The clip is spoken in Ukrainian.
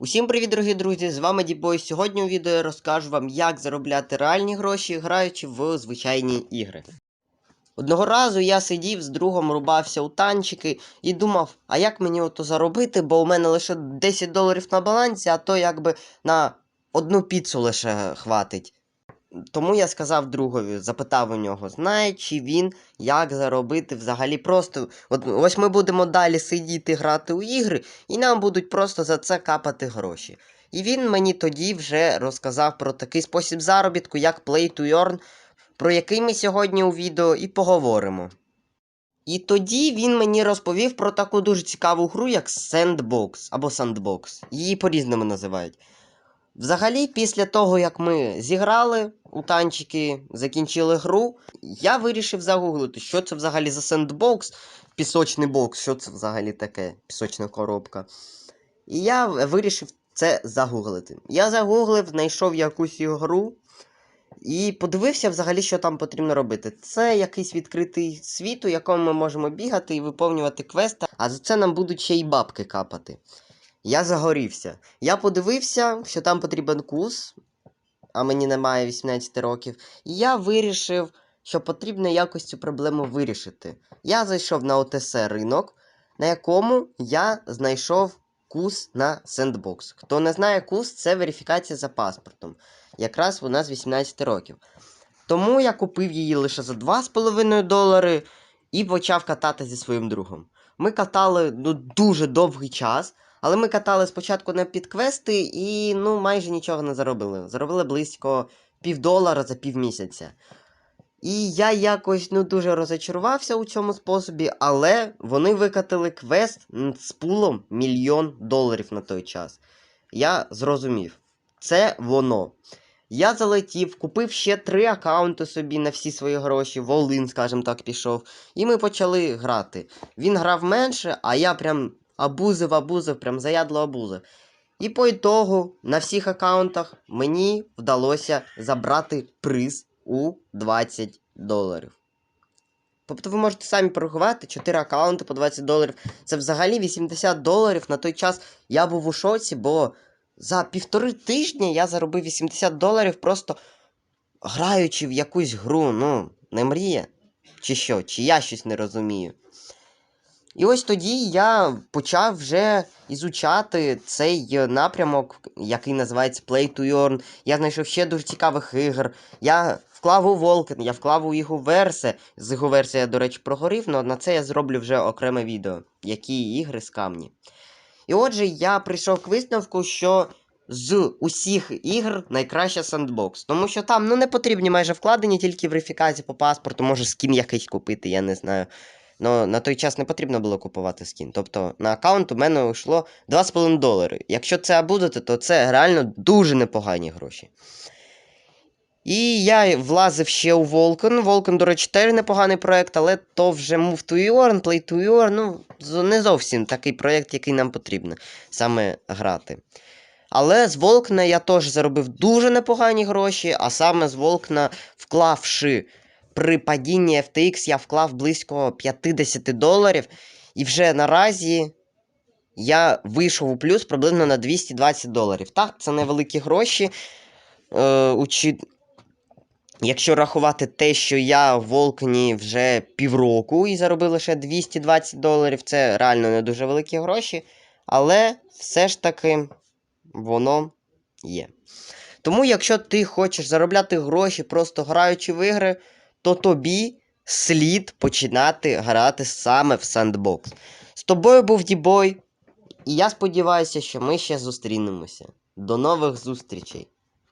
Усім привіт, дорогі друзі! З вами Дібой. Сьогодні у відео я розкажу вам, як заробляти реальні гроші, граючи в звичайні ігри. Одного разу я сидів з другом, рубався у танчики і думав, а як мені ото заробити, бо у мене лише 10 доларів на балансі, а то якби на одну піцу лише хватить. Тому я сказав другові, запитав у нього, знає чи він як заробити взагалі просто. От ось ми будемо далі сидіти грати у ігри, і нам будуть просто за це капати гроші. І він мені тоді вже розказав про такий спосіб заробітку, як Play to Earn, про який ми сьогодні у відео і поговоримо. І тоді він мені розповів про таку дуже цікаву гру, як Sandbox або Sandbox. Її по-різному називають. Взагалі, після того, як ми зіграли у танчики, закінчили гру, я вирішив загуглити, що це взагалі за сендбокс, пісочний бокс, що це взагалі таке, пісочна коробка. І я вирішив це загуглити. Я загуглив, знайшов якусь ігру і подивився взагалі, що там потрібно робити. Це якийсь відкритий світ, у якому ми можемо бігати і виповнювати квести, а за це нам будуть ще й бабки капати. Я загорівся. Я подивився, що там потрібен кус, а мені немає 18 років. І я вирішив, що потрібно якось цю проблему вирішити. Я зайшов на ОТС ринок, на якому я знайшов кус на сендбокс. Хто не знає кус, це верифікація за паспортом. Якраз вона з 18 років. Тому я купив її лише за 2,5 долари і почав катати зі своїм другом. Ми катали ну, дуже довгий час. Але ми катали спочатку на підквести і ну майже нічого не заробили. Заробили близько півдолара за півмісяця. І я якось ну дуже розочарувався у цьому способі, але вони викатили квест з пулом мільйон доларів на той час. Я зрозумів, це воно. Я залетів, купив ще три аккаунти собі на всі свої гроші, Волин, скажімо так, пішов. І ми почали грати. Він грав менше, а я прям абузив, абузив, прям заядло абузив. І по ітогу на всіх аккаунтах мені вдалося забрати приз у 20 доларів. Тобто ви можете самі порахувати 4 аккаунти по 20 доларів. Це взагалі 80 доларів. На той час я був у шоці, бо за півтори тижні я заробив 80 доларів просто граючи в якусь гру. Ну, не мрія. Чи що? Чи я щось не розумію. І ось тоді я почав вже ізучати цей напрямок, який називається Play to Earn. Я знайшов ще дуже цікавих ігор. Я вклав у Волкен, я вклав у Ігуверсе. З Ігуверсе я, до речі, прогорів, але на це я зроблю вже окреме відео, які ігри з камні. І отже, я прийшов к висновку, що з усіх ігр найкраща сандбокс. Тому що там ну, не потрібні майже вкладені, тільки верифікація по паспорту, може скін якийсь купити, я не знаю. Но на той час не потрібно було купувати скін. Тобто на аккаунт у мене йшло 2,5 долари. Якщо це абудити, то це реально дуже непогані гроші. І я влазив ще у Волкон. Волкон, до речі, теж непоганий проект, але то вже Move to Earn, Play to Earn, ну, не зовсім такий проект, який нам потрібно саме грати. Але з Волкна я теж заробив дуже непогані гроші, а саме з Волкна, вклавши при падінні FTX, я вклав близько 50 доларів. І вже наразі я вийшов у плюс приблизно на 220 доларів. Так, це невеликі гроші. Е, учи... Якщо рахувати те, що я в Волкні вже півроку і заробив лише 220 доларів, це реально не дуже великі гроші. Але все ж таки воно є. Тому, якщо ти хочеш заробляти гроші, просто граючи в ігри, то тобі слід починати грати саме в сендбокс. З тобою був Дібой, і я сподіваюся, що ми ще зустрінемося. До нових зустрічей!